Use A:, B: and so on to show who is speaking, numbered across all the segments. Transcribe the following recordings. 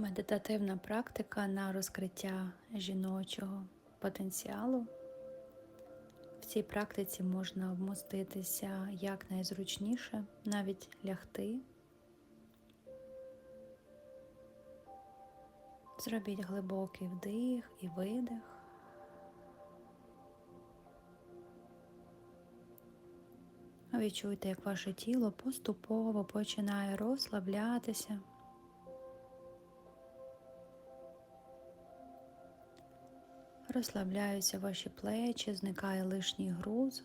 A: Медитативна практика на розкриття жіночого потенціалу. В цій практиці можна вмоститися якнайзручніше, навіть лягти. Зробіть глибокий вдих і видих. Відчуйте, як ваше тіло поступово починає розслаблятися. Розслабляються ваші плечі, зникає лишній груз.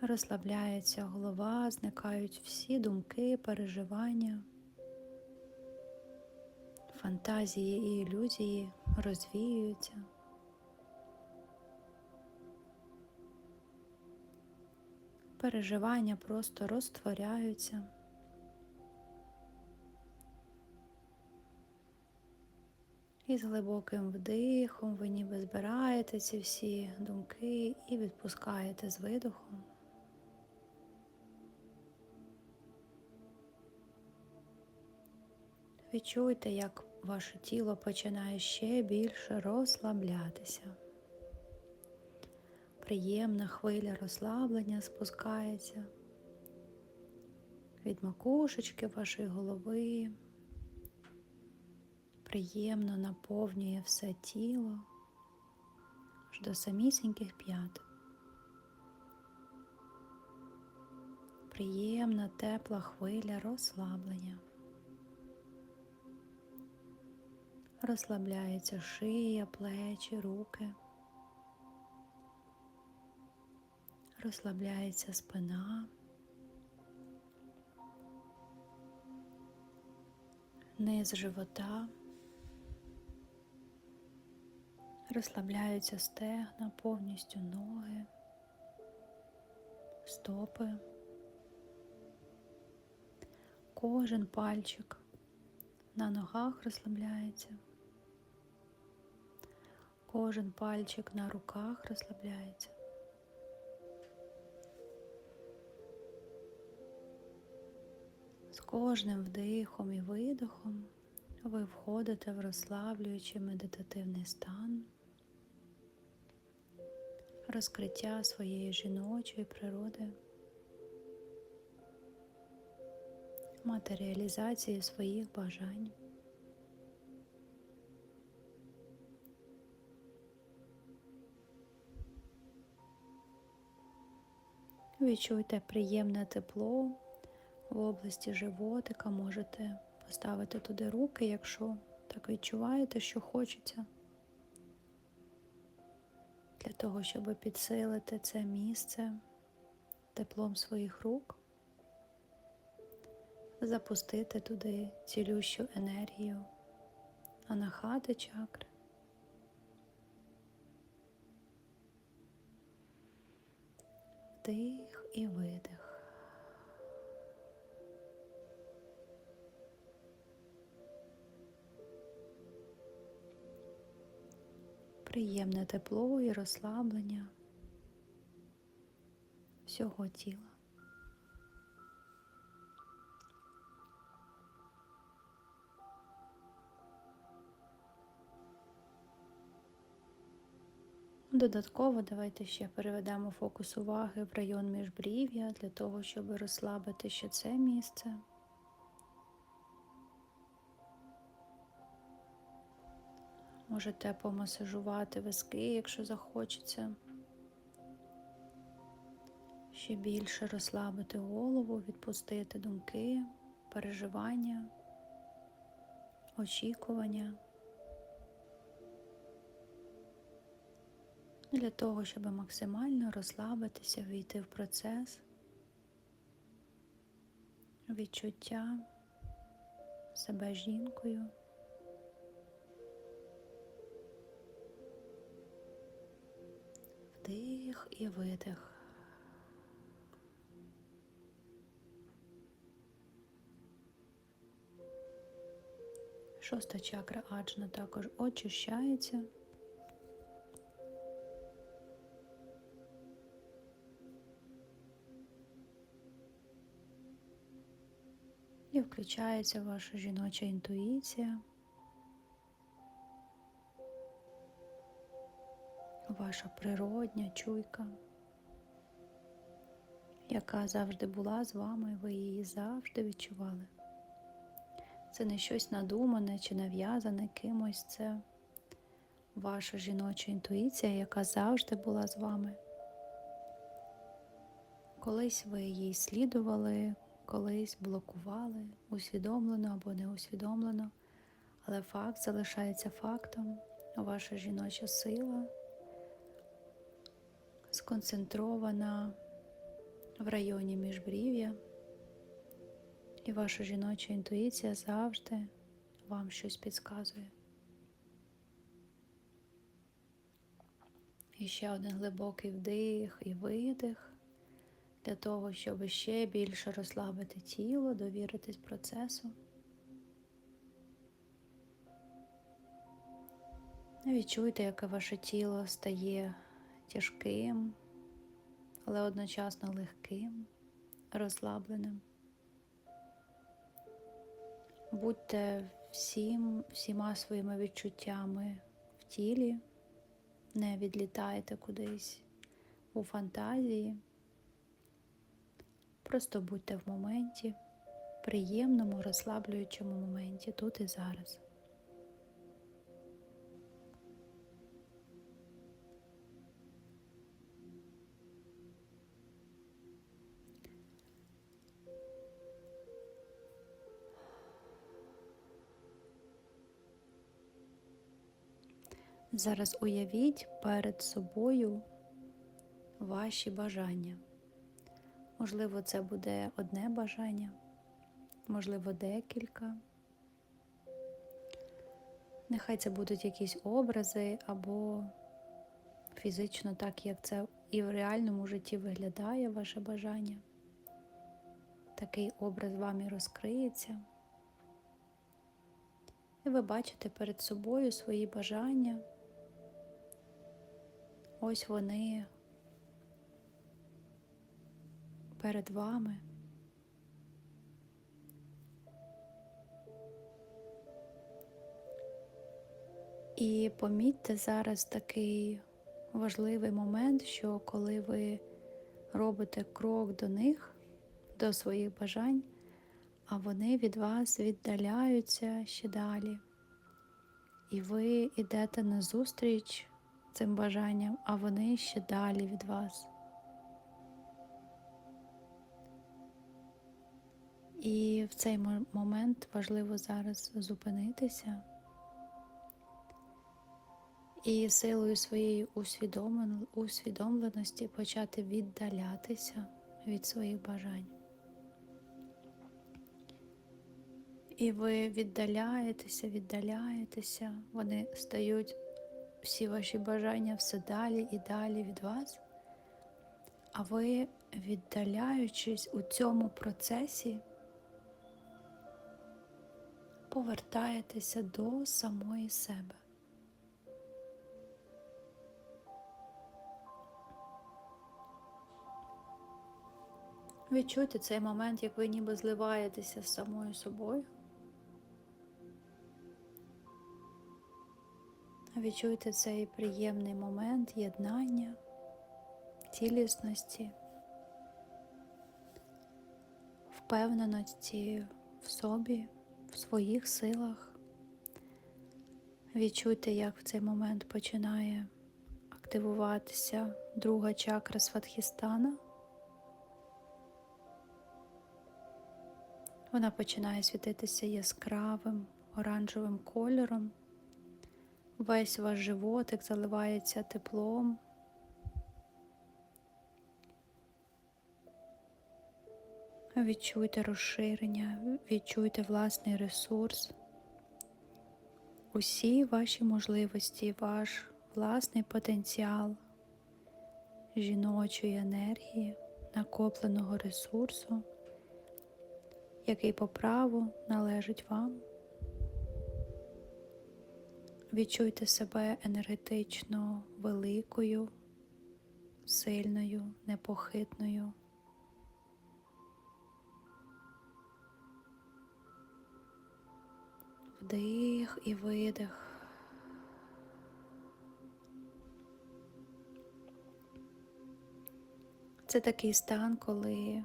A: Розслабляється голова, зникають всі думки, переживання, фантазії і ілюзії розвіюються. Переживання просто розтворяються. І з глибоким вдихом ви ніби збираєте ці всі думки і відпускаєте з видохом. Відчуйте, як ваше тіло починає ще більше розслаблятися. Приємна хвиля розслаблення спускається від макушечки вашої голови приємно наповнює все тіло аж до самісіньких п'ят. Приємна тепла хвиля розслаблення. Розслабляється шия, плечі, руки. Розслабляється спина. Низ живота. Розслабляються стегна, повністю ноги, стопи, кожен пальчик на ногах розслабляється, кожен пальчик на руках розслабляється. З кожним вдихом і видихом ви входите в розслаблюючий медитативний стан, розкриття своєї жіночої природи, матеріалізації своїх бажань. Відчуйте приємне тепло в області животика, можете поставити туди руки, якщо так відчуваєте, що хочеться. Для того, щоб підсилити це місце теплом своїх рук, запустити туди цілющу енергію анахати чакри. Вдих і видих. Приємне тепло і розслаблення всього тіла. Додатково давайте ще переведемо фокус уваги в район міжбрів'я для того, щоб розслабити ще це місце. Можете помасажувати виски, якщо захочеться. Ще більше розслабити голову, відпустити думки, переживання, очікування. Для того, щоб максимально розслабитися, війти в процес відчуття себе жінкою. Вдих і видих. Шоста чакра аджна також очищається. І включається ваша жіноча інтуїція, ваша природня чуйка, яка завжди була з вами, ви її завжди відчували. Це не щось надумане чи нав'язане кимось, це ваша жіноча інтуїція, яка завжди була з вами. Колись ви їй слідували, колись блокували, усвідомлено або неусвідомлено, але факт залишається фактом. Ваша жіноча сила сконцентрована в районі міжбрів'я, і ваша жіноча інтуїція завжди вам щось підказує. І ще один глибокий вдих і видих для того, щоб ще більше розслабити тіло, довіритись процесу. Відчуйте, яке ваше тіло стає тяжким, але одночасно легким, розслабленим. Будьте всім, всіма своїми відчуттями в тілі, не відлітайте кудись у фантазії. Просто будьте в моменті, приємному, розслаблюючому моменті тут і зараз. Зараз уявіть перед собою ваші бажання. Можливо, це буде одне бажання, можливо, декілька. Нехай це будуть якісь образи або фізично так, як це і в реальному житті виглядає ваше бажання. Такий образ вам і розкриється. І ви бачите перед собою свої бажання. Ось вони перед вами. І помітьте зараз такий важливий момент, що коли ви робите крок до них, до своїх бажань, а вони від вас віддаляються ще далі. І ви йдете на зустріч цим бажанням, а вони ще далі від вас. І в цей момент важливо зараз зупинитися і силою своєї усвідомленості почати віддалятися від своїх бажань. І ви віддаляєтеся, віддаляєтеся, вони стають всі ваші бажання все далі і далі від вас. А ви, віддаляючись у цьому процесі, повертаєтеся до самої себе. Відчуйте цей момент, як ви ніби зливаєтеся з самою собою. Відчуйте цей приємний момент єднання, цілісності, впевненості в собі в своїх силах. Відчуйте, як в цей момент починає активуватися друга чакра Сватхістана. Вона починає світитися яскравим оранжевим кольором. Весь ваш животик заливається теплом. Відчуйте розширення, відчуйте власний ресурс, усі ваші можливості, ваш власний потенціал жіночої енергії, накопленого ресурсу, який по праву належить вам. Відчуйте себе енергетично великою, сильною, непохитною. Вдих і видих. Це такий стан, коли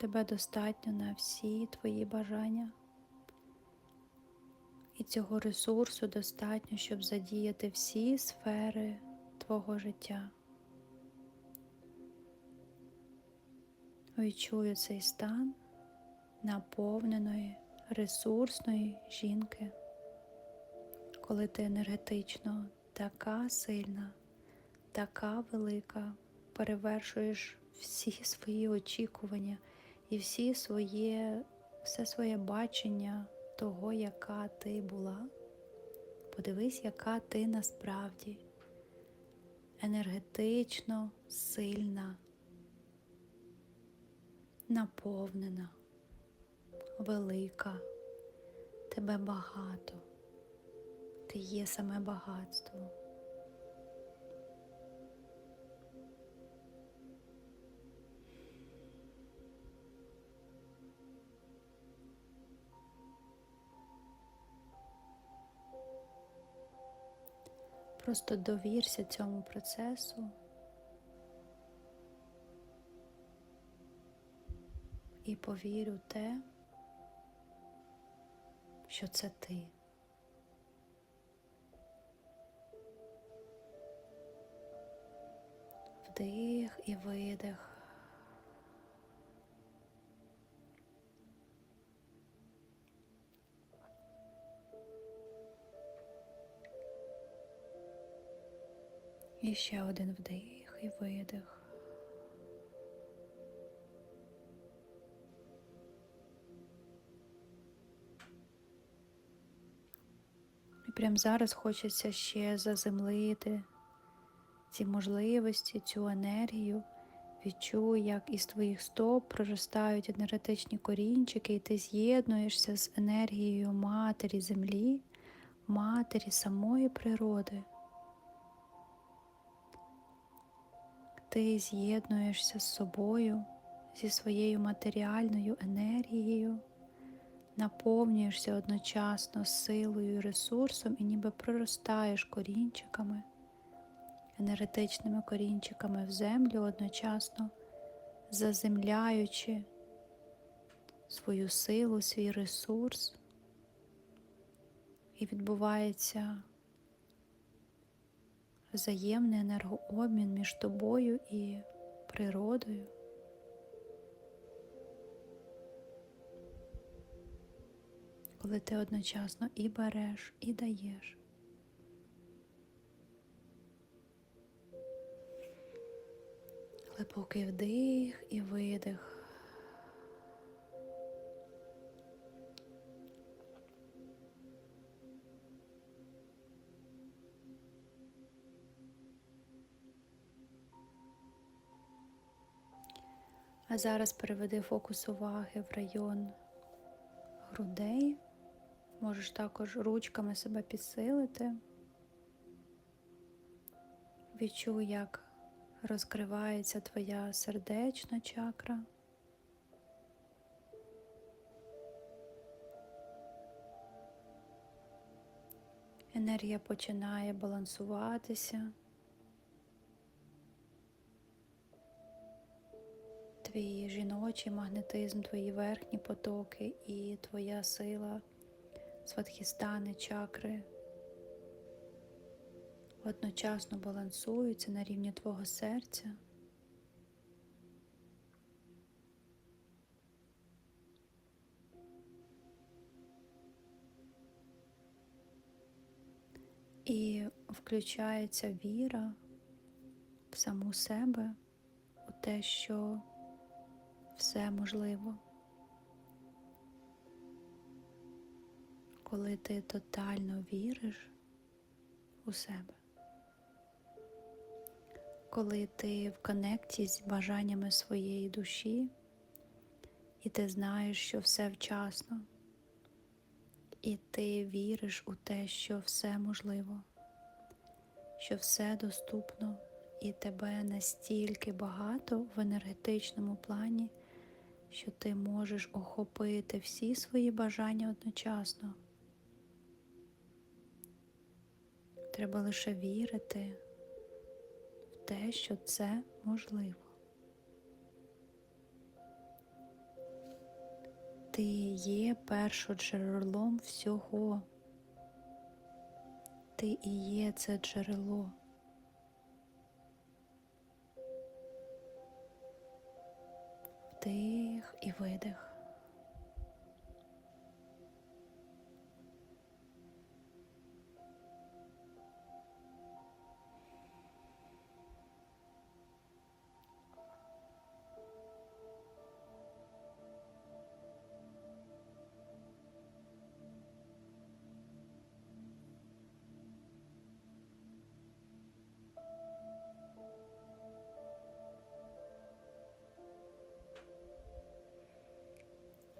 A: тебе достатньо на всі твої бажання. Цього ресурсу достатньо, щоб задіяти всі сфери твого життя. Відчую цей стан наповненої, ресурсної жінки, коли ти енергетично така сильна, така велика, перевершуєш всі свої очікування і всі своє, все своє бачення того, яка ти була. Подивись, яка ти насправді енергетично сильна, наповнена, велика, тебе багато, ти є саме багатство. Просто довірся цьому процесу і повір у те, що це ти. Вдих і видих. І ще один вдих і видих. І прямо зараз хочеться ще заземлити ці можливості, цю енергію. Відчуй, як із твоїх стоп проростають енергетичні корінчики, і ти з'єднуєшся з енергією матері землі, матері самої природи. Ти з'єднуєшся з собою, зі своєю матеріальною енергією, наповнюєшся одночасно силою і ресурсом і ніби проростаєш корінчиками, енергетичними корінчиками в землю, одночасно заземляючи свою силу, свій ресурс, і відбувається взаємний енергообмін між тобою і природою. Коли ти одночасно і береш, і даєш. Глибокий вдих і видих. А зараз переведи фокус уваги в район грудей. Можеш також ручками себе підсилити. Відчуй, як розкривається твоя сердечна чакра. Енергія починає балансуватися. Твій жіночий магнетизм, твої верхні потоки і твоя сила сватхістани, чакри одночасно балансуються на рівні твого серця. І включається віра в саму себе, у те, що все можливо. Коли ти тотально віриш у себе, коли ти в конекті з бажаннями своєї душі, і ти знаєш, що все вчасно, і ти віриш у те, що все можливо, що все доступно, і тебе настільки багато в енергетичному плані, що ти можеш охопити всі свої бажання одночасно. Треба лише вірити в те, що це можливо. Ти є першоджерелом всього. Ти і є це джерело. Вдих і видих.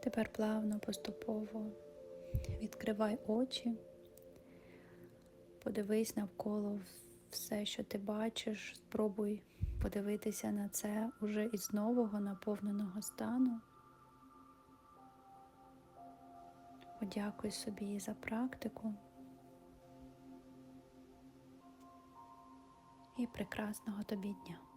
A: Тепер плавно, поступово відкривай очі, подивись навколо все, що ти бачиш, спробуй подивитися на це уже із нового наповненого стану. Подякуй собі за практику і прекрасного тобі дня.